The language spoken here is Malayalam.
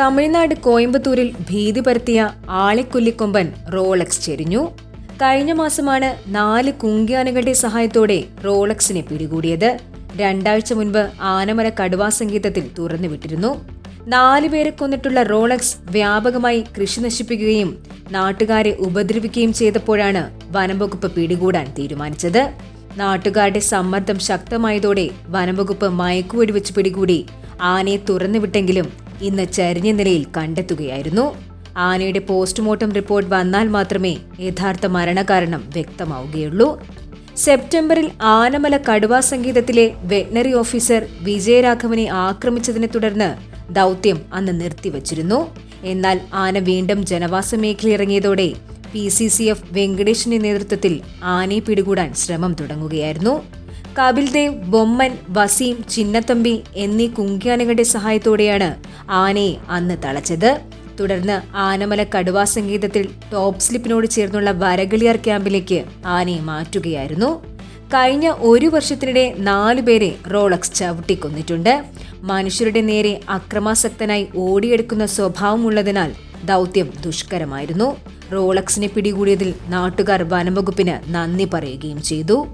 തമിഴ്നാട് കോയമ്പത്തൂരിൽ ഭീതി പരത്തിയ ആളിക്കൊല്ലിക്കൊമ്പൻ റോളക്സ് ചെരിഞ്ഞു. കഴിഞ്ഞ മാസമാണ് നാല് കുങ്കിയാനകളുടെ സഹായത്തോടെ റോളക്സിനെ പിടികൂടിയത്. രണ്ടാഴ്ച മുൻപ് ആനമല കടുവാ സംഗീതത്തിൽ തുറന്നുവിട്ടിരുന്നു നാലു പേരെ കൊന്നിട്ടുള്ള റോളക്സ് വ്യാപകമായി കൃഷി നശിപ്പിക്കുകയും നാട്ടുകാരെ ഉപദ്രവിക്കുകയും ചെയ്തപ്പോഴാണ് വനംവകുപ്പ് പിടികൂടാൻ തീരുമാനിച്ചത്. നാട്ടുകാരുടെ സമ്മർദ്ദം ശക്തമായതോടെ വനംവകുപ്പ് മയക്കുവെടിവെച്ച് പിടികൂടി ആനയെ തുറന്നുവിട്ടെങ്കിലും ഇന്ന് ചരിഞ്ഞ നിലയിൽ കണ്ടെത്തുകയായിരുന്നു. ആനയുടെ പോസ്റ്റ്മോർട്ടം റിപ്പോർട്ട് വന്നാൽ മാത്രമേ യഥാർത്ഥ മരണകാരണം വ്യക്തമാവുകയുള്ളൂ. സെപ്റ്റംബറിൽ ആനമല കടുവാ സംഗീതത്തിലെ വെറ്റിനറി ഓഫീസർ വിജയരാഘവനെ ആക്രമിച്ചതിനെ തുടർന്ന് ദൗത്യം അന്ന് നിർത്തിവച്ചിരുന്നു. എന്നാൽ ആന വീണ്ടും ജനവാസ മേഖലയിറങ്ങിയതോടെ പി സി സി എഫ് വെങ്കടേഷിന്റെ നേതൃത്വത്തിൽ ആനയെ പിടികൂടാൻ ശ്രമം തുടങ്ങുകയായിരുന്നു. കപിൽദേവ് ബൊമ്മൻ വസീം ചിന്നത്തമ്പി എന്നീ കുങ്കിയാനകളുടെ സഹായത്തോടെയാണ് ആനയെ അന്ന് തളച്ചത്. തുടർന്ന് ആനമല കടുവാ സംഗീതത്തിൽ ടോപ്പ് സ്ലിപ്പിനോട് ചേർന്നുള്ള വരകളിയാർ ക്യാമ്പിലേക്ക് ആനയെ മാറ്റുകയായിരുന്നു. കഴിഞ്ഞ ഒരു വർഷത്തിനിടെ നാലുപേരെ റോളക്സ് ചവിട്ടിക്കൊന്നിട്ടുണ്ട്. മനുഷ്യരുടെ നേരെ അക്രമാസക്തനായി ഓടിയെടുക്കുന്ന സ്വഭാവമുള്ളതിനാൽ ദൗത്യം ദുഷ്കരമായിരുന്നു. റോളക്സിനെ പിടികൂടിയതിൽ നാട്ടുകാർ വനംവകുപ്പിന് നന്ദി പറയുകയും ചെയ്തു.